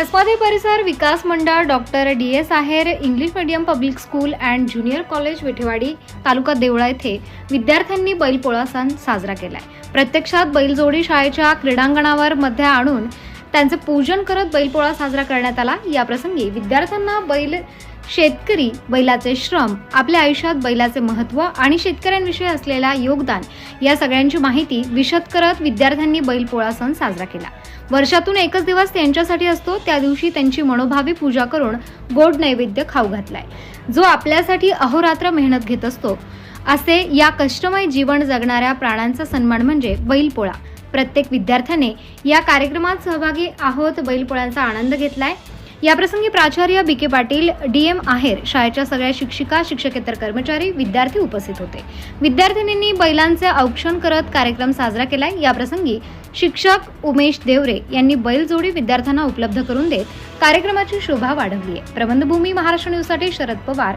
कसबादे परिसर विकास मंडळ doctor D S Aher English medium public school and junior college Vithewadi taluka Deola येथे विद्यार्थ्यांनी बैलपोळा सण साजरा केलाय. प्रत्यक्षात बैलजोडी शाळेच्या क्रीडांगणावर मध्ये आणून त्यांचे पूजन करत बैलपोळा साजरा करण्यात आला. याप्रसंगी विद्यार्थ्यांना बैल शेतकरी बैलाचे श्रम आपल्या आयुष्यात बैलाचे महत्त्व आणि शेतकऱ्यांविषयी असलेला योगदान या सगळ्यांची माहिती विशद करत विद्यार्थ्यांनी बैलपोळा सण साजरा केला. वर्षातून एकच दिवस त्यांच्यासाठी असतो त्या दिवशी त्यांची मनोभावी पूजा करून गोड नैवेद्य खाऊ घातलाय. जो आपल्यासाठी अहोरात्र मेहनत घेत असतो. असे या कष्टमय जीवन जगणाऱ्या प्राण्यांचा सन्मान म्हणजे बैलपोळा प्रत्येक विद्यार्थ्याने या कार्यक्रमात सहभागी आहोत बैलपोळ्यांचा आनंद घेतलाय. याप्रसंगी प्राचार्य B K Patil D M Aher शाळेच्या सगळ्या शिक्षिका शिक्षकेतर कर्मचारी विद्यार्थी उपस्थित होते. विद्यार्थिनींनी बैलांचे औक्षण करत कार्यक्रम साजरा केलाय. याप्रसंगी शिक्षक उमेश देवरे यांनी बैलजोडी विद्यार्थ्यांना उपलब्ध करून देत कार्यक्रमाची शोभा वाढवली आहे. प्रबंधभूमी महाराष्ट्र न्यूजसाठी शरद पवार.